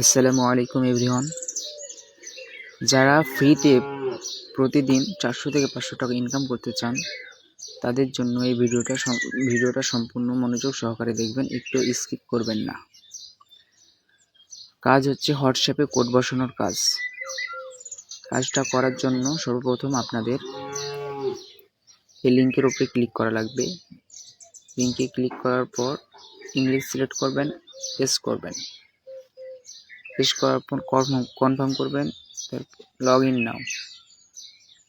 আসসালামু আলাইকুম এভরিওয়ান। যারা ফ্রিতে প্রতিদিন চারশো থেকে পাঁচশো টাকা ইনকাম করতে চান, তাদের জন্য এই ভিডিওটা ভিডিওটা সম্পূর্ণ মনোযোগ সহকারে দেখবেন, একটু স্কিপ করবেন না। কাজ হচ্ছে হোয়াটসঅ্যাপে কোড বসানোর কাজ। কাজটা করার জন্য সর্বপ্রথম আপনাদের এই লিঙ্কের উপরে ক্লিক করা লাগবে। লিঙ্কে ক্লিক করার পর ইংলিশ সিলেক্ট করবেন এস করবেন। পেশ করার পর কনফার্ম কনফার্ম করবেন লগ ইন নাও।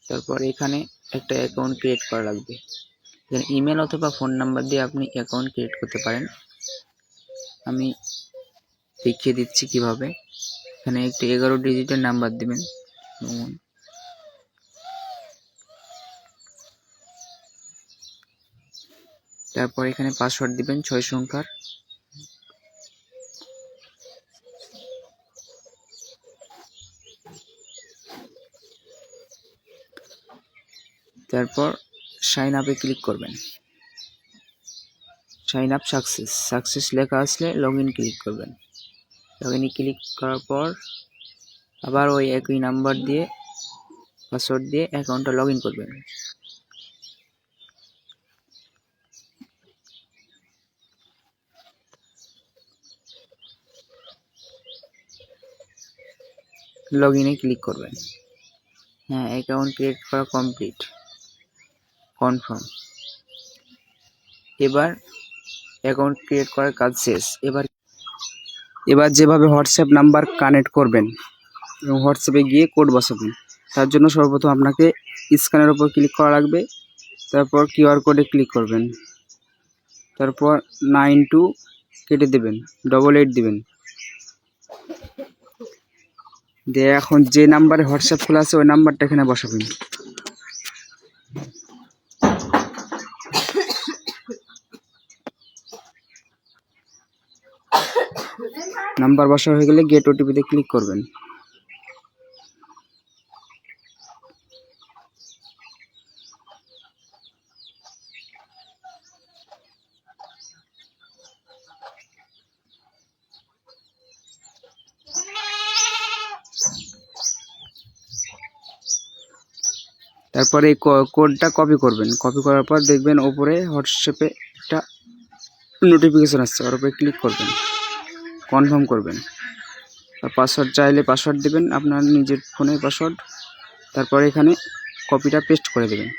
তারপর এখানে একটা অ্যাকাউন্ট ক্রিয়েট করা লাগবে। এখানে ইমেল অথবা ফোন নাম্বার দিয়ে আপনি অ্যাকাউন্ট ক্রিয়েট করতে পারেন। আমি দেখিয়ে দিচ্ছি কীভাবে। এখানে একটি এগারো ডিজিটের নাম্বার দেবেন। তারপর এখানে পাসওয়ার্ড দিবেন ছয় সংখ্যার। তারপর সাইন আপে ক্লিক করবেন। সাইন আপ সাকসেস সাকসেস লেখা আসলে লগ ইন ক্লিক করবেন। লগ ইনে ক্লিক করার পর আবার ওই একই নাম্বার দিয়ে পাসওয়ার্ড দিয়ে অ্যাকাউন্টটা লগ ইন করবেন। লগ ইনে ক্লিক করবেন। হ্যাঁ অ্যাকাউন্ট ক্রিয়েট করা কমপ্লিট কনফার্ম এবার অ্যাকাউন্ট ক্রিয়েট করার কাজ শেষ। এবার এবার যেভাবে হোয়াটসঅ্যাপ নাম্বার কানেক্ট করবেন, এবং হোয়াটসঅ্যাপে গিয়ে কোড বসাবেন, তার জন্য সর্বপ্রথম আপনাকে স্ক্যানের উপর ক্লিক করা লাগবে। তারপর কিউআর কোডে ক্লিক করবেন। তারপর নাইন টু কেটে দেবেন ডবল এইট দিবেন। দিয়ে এখন যে নাম্বারে হোয়াটসঅ্যাপ খোলা আছে, ওই নাম্বারটা এখানে বসাবেন। নাম্বার বসা হয়ে গেলে গেট ওটিপিতে ক্লিক করবেন। তারপরে এই কোডটা কপি করবেন। কপি করার পর দেখবেন ওপরে হোয়াটসঅ্যাপে একটা নোটিফিকেশন আসছে, ওর উপরে ক্লিক করবেন। কনফার্ম করবেন। পাসওয়ার্ড চাইলে পাসওয়ার্ড দেবেন, আপনার নিজের ফোনের পাসওয়ার্ড তারপর এখানে কপিটা পেস্ট করে দেবেন।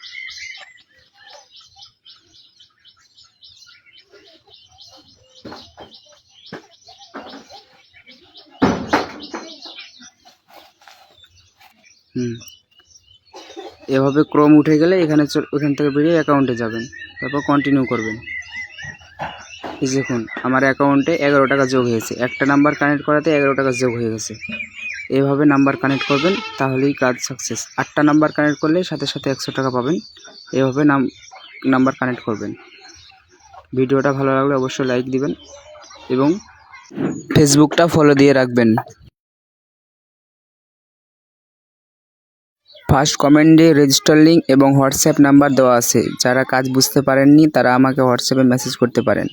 হুম। এভাবে ক্রম উঠে গেলে এখানে ওখান থেকে বেরিয়ে অ্যাকাউন্টে যাবেন। তারপর কন্টিনিউ করবেন। এই দেখুন, আমার অ্যাকাউন্টে এগারো টাকা যোগ হয়েছে। একটা নাম্বার কানেক্ট করাতে এগারো টাকা যোগ হয়ে গেছে। এভাবে নাম্বার কানেক্ট করবেন, তাহলেই কাজ সাকসেস আটটা নাম্বার কানেক্ট করলে সাথে সাথে একশো টাকা পাবেন। এভাবে নাম নাম্বার কানেক্ট করবেন। ভিডিওটা ভালো লাগলে অবশ্যই লাইক দিবেন এবং ফেসবুকটা ফলো দিয়ে রাখবেন। ফার্স্ট কমেন্টে রেজিস্টার লিঙ্ক এবং হোয়াটসঅ্যাপ নাম্বার দেওয়া আছে। যারা কাজ বুঝতে পারেননি, তারা আমাকে হোয়াটসঅ্যাপে মেসেজ করতে পারেন।